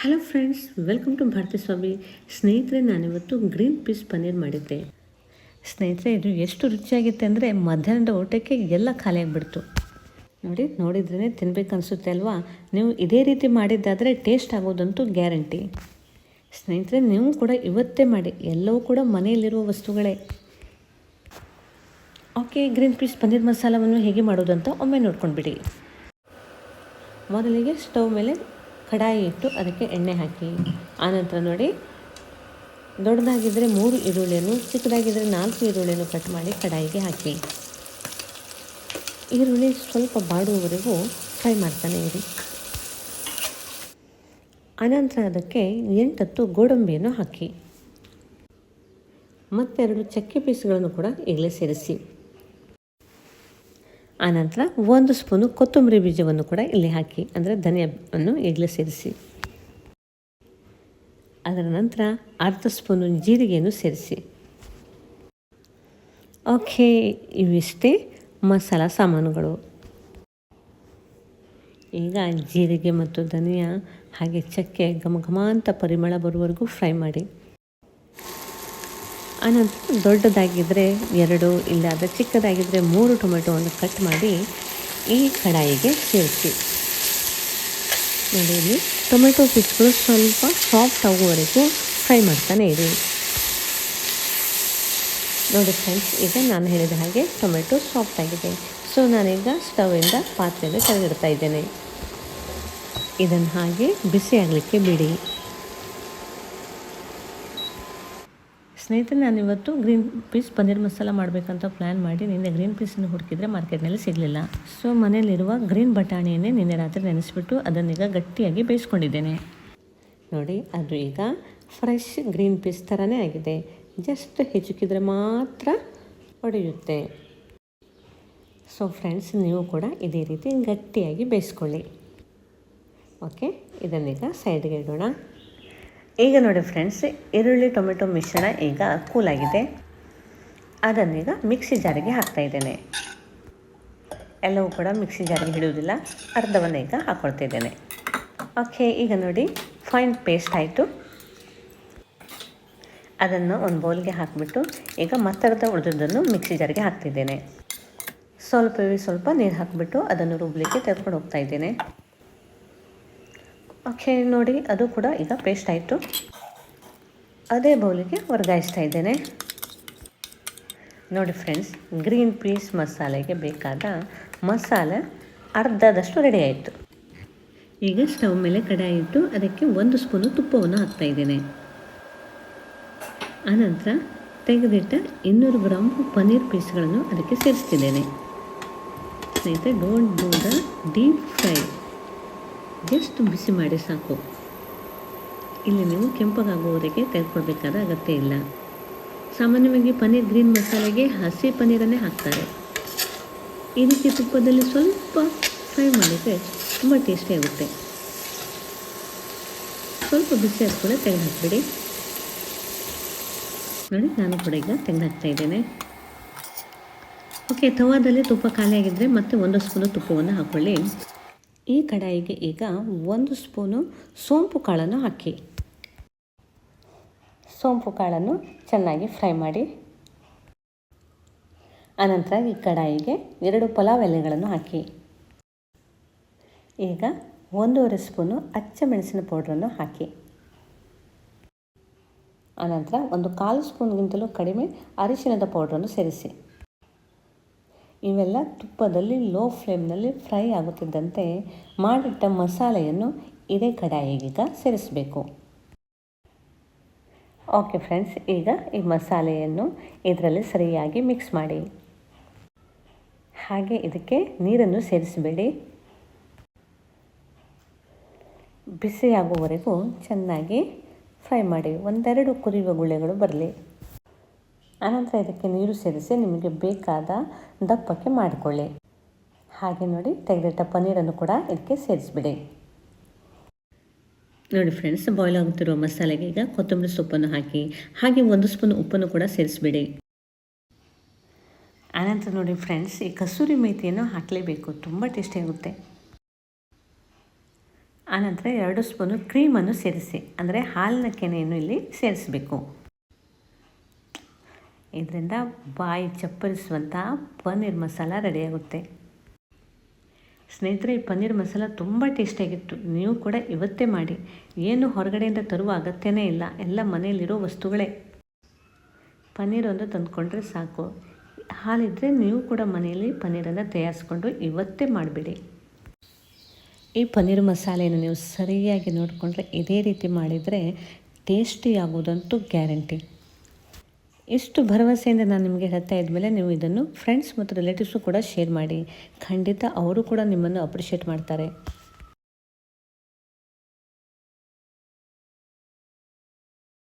Hello friends welcome to Bharathi Swamy ಸ್ನೇಹಿತರೆ, ನಾನಿವತ್ತು green peas paneer ಮಾಡಿದ್ದೆ. ಸ್ನೇಹಿತರೆ, ಇದು ಎಷ್ಟು ರುಚಿಯಾಗಿತ್ತೆ ಅಂದರೆ ಮಧ್ಯಾಹ್ನದ ಊಟಕ್ಕೆ ಎಲ್ಲ ಖಾಲಿ ಆಗಿಬಿಡ್ತು. ನೋಡಿ ನೋಡಿದ್ರೇ ತಿನ್ಬೇಕು ಅನಿಸುತ್ತೆ ಅಲ್ವಾ? ನೀವು ಇದೇ ರೀತಿ ಮಾಡಿದ್ದಾದರೆ ಟೇಸ್ಟ್ ಆಗೋದಂತೂ ಗ್ಯಾರಂಟಿ ಸ್ನೇಹಿತರೆ, ನೀವು ಕೂಡ ಇವತ್ತೇ ಮಾಡಿ. ಎಲ್ಲವೂ ಕೂಡ ಮನೆಯಲ್ಲಿರುವ ವಸ್ತುಗಳೇ. ಓಕೆ ಗ್ರೀನ್ ಪೀಸ್ ಪನ್ನೀರ್ ಮಸಾಲವನ್ನು ಹೇಗೆ ಮಾಡೋದಂತ ಒಮ್ಮೆ ನೋಡ್ಕೊಂಡ್ಬಿಡಿ. ಮೊದಲಿಗೆ ಸ್ಟವ್ ಮೇಲೆ ಕಡಾಯಿ ಇಟ್ಟು ಅದಕ್ಕೆ ಎಣ್ಣೆ ಹಾಕಿ. ಆನಂತರ ನೋಡಿ ದೊಡ್ಡದಾಗಿದ್ದರೆ ಮೂರು ಈರುಳ್ಳಿಯನ್ನು ಚಿಕ್ಕದಾಗಿದ್ದರೆ ನಾಲ್ಕು ಈರುಳ್ಳಿಯನ್ನು ಕಟ್ ಮಾಡಿ ಕಡಾಯಿಗೆ ಹಾಕಿ. ಈರುಳ್ಳಿ ಸ್ವಲ್ಪ ಬಾಡುವವರೆಗೂ ಫ್ರೈ ಮಾಡ್ತಾನೆ ಇರಿ. ಆನಂತರ ಅದಕ್ಕೆ ಎಂಟತ್ತು ಗೋಡಂಬಿಯನ್ನು ಹಾಕಿ. ಮತ್ತೆರಡು ಚಕ್ಕೆ ಪೀಸ್ಗಳನ್ನು ಕೂಡ ಈಗಲೇ ಸೇರಿಸಿ. ಆನಂತರ ಒಂದು ಸ್ಪೂನು ಕೊತ್ತಂಬರಿ ಬೀಜವನ್ನು ಕೂಡ ಇಲ್ಲಿ ಹಾಕಿ, ಅಂದರೆ ಧನಿಯಾವನ್ನು ಈಗಲೇ ಸೇರಿಸಿ. ಅದರ ನಂತರ ಅರ್ಧ ಸ್ಪೂನು ಜೀರಿಗೆಯನ್ನು ಸೇರಿಸಿ. ಓಕೆ, ಇವಿಷ್ಟೇ ಮಸಾಲ ಸಾಮಾನುಗಳು. ಈಗ ಜೀರಿಗೆ ಮತ್ತು ಧನಿಯಾ, ಹಾಗೆ ಚಕ್ಕೆ ಘಮ ಘಮ ಅಂತ ಪರಿಮಳ ಬರುವವರೆಗೂ ಫ್ರೈ ಮಾಡಿ. ಆನಂತರ ದೊಡ್ಡದಾಗಿದ್ದರೆ ಎರಡು ಇಲ್ಲಾದರೆ ಚಿಕ್ಕದಾಗಿದ್ದರೆ ಮೂರು ಟೊಮೆಟೊವನ್ನು ಕಟ್ ಮಾಡಿ ಈ ಕಡಾಯಿಗೆ ಸೇರಿಸಿ. ನೋಡಿ ಟೊಮೆಟೊ ಪೀಸ್ಗಳು ಸ್ವಲ್ಪ ಸಾಫ್ಟ್ ಆಗುವವರೆಗೂ ಫ್ರೈ ಮಾಡ್ತಾನೆ ಇರಿ. ನೋಡಿ ಫ್ರೆಂಡ್ಸ್, ಈಗ ನಾನು ಹೇಳಿದ ಹಾಗೆ ಟೊಮೆಟೊ ಸಾಫ್ಟ್ ಆಗಿದೆ. ಸೊ, ನಾನೀಗ ಸ್ಟವಿಂದ ಪಾತ್ರೆಗೆ ತೆಗೆದಿಡ್ತಾ ಇದ್ದೇನೆ. ಇದನ್ನು ಹಾಗೆ ಬಿಸಿ ಆಗಲಿಕ್ಕೆ ಬಿಡಿ. ಸ್ನೇಹಿತರೆ ನಾನಿವತ್ತು ಗ್ರೀನ್ ಪೀಸ್ ಪನ್ನೀರ್ ಮಸಾಲ ಮಾಡಬೇಕಂತ ಪ್ಲ್ಯಾನ್ ಮಾಡಿ, ನಿನ್ನೆ ಗ್ರೀನ್ ಪೀಸನ್ನು ಹುಡುಕಿದ್ರೆ ಮಾರ್ಕೆಟ್ನಲ್ಲಿ ಸಿಗಲಿಲ್ಲ. ಸೊ ಮನೆಯಲ್ಲಿರುವ ಗ್ರೀನ್ ಬಟಾಣಿಯನ್ನೇ ನಿನ್ನೆ ರಾತ್ರಿ ನೆನೆಸಿಬಿಟ್ಟು ಅದನ್ನೀಗ ಗಟ್ಟಿಯಾಗಿ ಬೇಯಿಸ್ಕೊಂಡಿದ್ದೇನೆ. ನೋಡಿ, ಅದು ಈಗ ಫ್ರೆಶ್ ಗ್ರೀನ್ ಪೀಸ್ ಥರನೇ ಆಗಿದೆ. ಜಸ್ಟ್ ಹೆಚ್ಚುಕಿದ್ರೆ ಮಾತ್ರ ಒಡೆಯುತ್ತೆ. ಸೊ ಫ್ರೆಂಡ್ಸ್ ನೀವು ಕೂಡ ಇದೇ ರೀತಿ ಗಟ್ಟಿಯಾಗಿ ಬೇಯಿಸ್ಕೊಳ್ಳಿ. ಓಕೆ ಇದನ್ನೀಗ ಸೈಡ್ಗೆ ಇಡೋಣ. ಈಗ ನೋಡಿ ಫ್ರೆಂಡ್ಸ್ ಈರುಳ್ಳಿ, ಟೊಮೆಟೊ ಮಿಶ್ರಣ ಈಗ ಕೂಲಾಗಿದೆ. ಅದನ್ನೀಗ ಮಿಕ್ಸಿ ಜಾರಿಗೆ ಹಾಕ್ತಾ ಇದ್ದೇನೆ. ಎಲ್ಲವೂ ಕೂಡ ಮಿಕ್ಸಿ ಜಾರಿಗೆ ಹಿಡಿಯೋದಿಲ್ಲ ಅರ್ಧವನ್ನು ಈಗ ಹಾಕ್ಕೊಳ್ತಾ ಇದ್ದೇನೆ. ಓಕೆ ಈಗ ನೋಡಿ ಫೈನ್ ಪೇಸ್ಟ್ ಆಯಿತು. ಅದನ್ನು ಒಂದು ಬೌಲ್ಗೆ ಹಾಕಿಬಿಟ್ಟು ಈಗ ಮತ್ತರ್ಧ ಉಳಿದದ್ದನ್ನು ಮಿಕ್ಸಿ ಜಾರಿಗೆ ಹಾಕ್ತಿದ್ದೇನೆ ಸ್ವಲ್ಪವೇ ಸ್ವಲ್ಪ ನೀರು ಹಾಕಿಬಿಟ್ಟು ಅದನ್ನು ರುಬ್ಲಿಕ್ಕೆ ತೆಗೆದುಕೊಂಡು ಹೋಗ್ತಾ ಇದ್ದೇನೆ. ಓಕೆ, ನೋಡಿ, ಅದು ಕೂಡ ಈಗ ಪೇಸ್ಟ್ ಆಯಿತು. ಅದೇ ಬೌಲಿಗೆ ವರ್ಗಾಯಿಸ್ತಾ ಇದ್ದೇನೆ. ನೋಡಿ ಫ್ರೆಂಡ್ಸ್ ಗ್ರೀನ್ ಪೀಸ್ ಮಸಾಲೆಗೆ ಬೇಕಾದ ಮಸಾಲೆ ಅರ್ಧದಷ್ಟು ರೆಡಿ ಆಯಿತು. ಈಗ ಸ್ಟವ್ ಮೇಲೆ ಕಡಾಯಿ ಇಟ್ಟು ಅದಕ್ಕೆ ಒಂದು ಸ್ಪೂನು ತುಪ್ಪವನ್ನು ಹಾಕ್ತಾ ಇದ್ದೇನೆ. ಆನಂತರ ತೆಗೆದಿಟ್ಟ ಇನ್ನೂರು ಗ್ರಾಮ್ ಪನ್ನೀರ್ ಪೀಸ್ಗಳನ್ನು ಅದಕ್ಕೆ ಸೇರಿಸ್ತಿದ್ದೇನೆ. ಸ್ನೇಹಿತರೆ don't do the deep fry just ಬಿಸಿ ಮಾಡಿ ಸಾಕು? ಇಲ್ಲಿ ನೀವು ಕೆಂಪಗಾಗುವವರೆಗೆ ತೆಗೆದುಕೊಳ್ಬೇಕಾದ ಅಗತ್ಯ ಇಲ್ಲ. ಸಾಮಾನ್ಯವಾಗಿ ಪನ್ನೀರ್ ಗ್ರೀನ್ ಮಸಾಲೆಗೆ ಹಸಿ ಪನ್ನೀರನ್ನೇ ಹಾಕ್ತಾರೆ. ಈ ರೀತಿ ತುಪ್ಪದಲ್ಲಿ ಸ್ವಲ್ಪ ಫ್ರೈ ಮಾಡಿದರೆ ತುಂಬ ಟೇಸ್ಟಿ ಆಗುತ್ತೆ. ಸ್ವಲ್ಪ ಬಿಸಿ ಆದ್ಮೇಲೆ ತೆಗೆದು ಹಾಕ್ಬಿಡಿ. ನೋಡಿ, ನಾನು ಕೂಡ ಈಗ ತೆಗೆದು ಹಾಕ್ತಾ ಇದ್ದೇನೆ. ಓಕೆ ತವಾದಲ್ಲಿ ತುಪ್ಪ ಖಾಲಿಯಾಗಿದ್ದರೆ ಮತ್ತೆ ಒಂದು ಸ್ಪೂನು ತುಪ್ಪವನ್ನು ಹಾಕ್ಕೊಳ್ಳಿ ಈ ಕಡಾಯಿಗೆ ಈಗ ಒಂದು ಸ್ಪೂನು ಸೋಂಪು ಕಾಳನ್ನು ಹಾಕಿ. ಸೋಂಪು ಕಾಳನ್ನು ಚೆನ್ನಾಗಿ ಫ್ರೈ ಮಾಡಿ. ಅನಂತರ ಈ ಕಡಾಯಿಗೆ ಎರಡು ಪಲಾವ್ ಎಲೆಗಳನ್ನು ಹಾಕಿ. ಈಗ ಒಂದೂವರೆ ಸ್ಪೂನು ಅಚ್ಚ ಮೆಣಸಿನ ಪೌಡ್ರನ್ನು ಹಾಕಿ. ಅನಂತರ ಒಂದು ಕಾಲು ಸ್ಪೂನ್ಗಿಂತಲೂ ಕಡಿಮೆ ಅರಿಶಿನದ ಪೌಡ್ರನ್ನು ಸೇರಿಸಿ. ಇವೆಲ್ಲ ತುಪ್ಪದಲ್ಲಿ ಲೋ ಫ್ಲೇಮ್ನಲ್ಲಿ ಫ್ರೈ ಆಗುತ್ತಿದ್ದಂತೆ ಮಾಡಿಟ್ಟ ಮಸಾಲೆಯನ್ನು ಇದೇ ಕಡಾಯಿಗೀಗ ಸೇರಿಸಬೇಕು. ಓಕೆ ಫ್ರೆಂಡ್ಸ್ ಈಗ ಈ ಮಸಾಲೆಯನ್ನು ಇದರಲ್ಲಿ ಸರಿಯಾಗಿ ಮಿಕ್ಸ್ ಮಾಡಿ. ಹಾಗೆ ಇದಕ್ಕೆ ನೀರನ್ನು ಸೇರಿಸಬೇಡಿ. ಬಿಸಿಯಾಗುವವರೆಗೂ ಚೆನ್ನಾಗಿ ಫ್ರೈ ಮಾಡಿ. ಒಂದೆರಡು ಕುದಿಯುವ ಗುಳ್ಳೆಗಳು ಬರಲಿ. ಆನಂತರ ಇದಕ್ಕೆ ನೀರು ಸೇರಿಸಿ ನಿಮಗೆ ಬೇಕಾದ ದಪ್ಪಕ್ಕೆ ಮಾಡಿಕೊಳ್ಳಿ. ಹಾಗೆ ನೋಡಿ, ತೆಗೆದಿಟ್ಟ ಪನ್ನೀರನ್ನು ಕೂಡ ಇದಕ್ಕೆ ಸೇರಿಸಿಬಿಡಿ. ನೋಡಿ ಫ್ರೆಂಡ್ಸ್ ಬಾಯ್ಲ್ ಆಗುತ್ತಿರುವ ಮಸಾಲೆಗೆ ಈಗ ಕೊತ್ತಂಬರಿ ಸೊಪ್ಪನ್ನು ಹಾಕಿ, ಹಾಗೆ ಒಂದು ಸ್ಪೂನ್ ಉಪ್ಪನ್ನು ಕೂಡ ಸೇರಿಸಿಬಿಡಿ. ಆನಂತರ ನೋಡಿ ಫ್ರೆಂಡ್ಸ್ ಈ ಕಸೂರಿ ಮೇಥಿಯನ್ನು ಹಾಕಲೇಬೇಕು, ತುಂಬ ಟೇಸ್ಟಿ ಆಗುತ್ತೆ. ಆನಂತರ ಎರಡು ಸ್ಪೂನು ಕ್ರೀಮನ್ನು ಸೇರಿಸಿ, ಅಂದರೆ ಹಾಲಿನ ಕೆನೆಯನ್ನು ಇಲ್ಲಿ ಸೇರಿಸಬೇಕು. ಇದರಿಂದ ಬಾಯಿ ಚಪ್ಪರಿಸುವಂಥ ಪನ್ನೀರ್ ಮಸಾಲ ರೆಡಿಯಾಗುತ್ತೆ ಸ್ನೇಹಿತರೆ, ಈ ಪನ್ನೀರ್ ಮಸಾಲ ತುಂಬ ಟೇಸ್ಟಿಯಾಗಿತ್ತು ನೀವು ಕೂಡ ಇವತ್ತೇ ಮಾಡಿ. ಏನು ಹೊರಗಡೆಯಿಂದ ತರುವ ಅಗತ್ಯನೇ ಇಲ್ಲ. ಎಲ್ಲ ಮನೆಯಲ್ಲಿರೋ ವಸ್ತುಗಳೇ. ಪನ್ನೀರ್ ಒಂದು ತಂದುಕೊಂಡ್ರೆ ಸಾಕು. ಹಾಲಿದ್ದರೆ ನೀವು ಕೂಡ ಮನೆಯಲ್ಲಿ ಪನ್ನೀರನ್ನು ತಯಾರಿಸ್ಕೊಂಡು ಇವತ್ತೇ ಮಾಡಿಬಿಡಿ. ಈ ಪನ್ನೀರ್ ಮಸಾಲೆಯನ್ನು ನೀವು ಸರಿಯಾಗಿ ನೋಡಿಕೊಂಡ್ರೆ ಇದೇ ರೀತಿ ಮಾಡಿದರೆ ಟೇಸ್ಟಿ ಆಗೋದಂತೂ ಗ್ಯಾರಂಟಿ. ಇಷ್ಟು ಭರವಸೆಯಿಂದ ನಾನು ನಿಮಗೆ ಹೇಳ್ತಾ ಇದ್ಮೇಲೆ ನೀವು ಇದನ್ನು ಫ್ರೆಂಡ್ಸ್ ಮತ್ತು ರಿಲೇಟಿವ್ಸು ಕೂಡ ಶೇರ್ ಮಾಡಿ. ಖಂಡಿತ ಅವರು ಕೂಡ ನಿಮ್ಮನ್ನು ಅಪ್ರಿಷಿಯೇಟ್ ಮಾಡ್ತಾರೆ.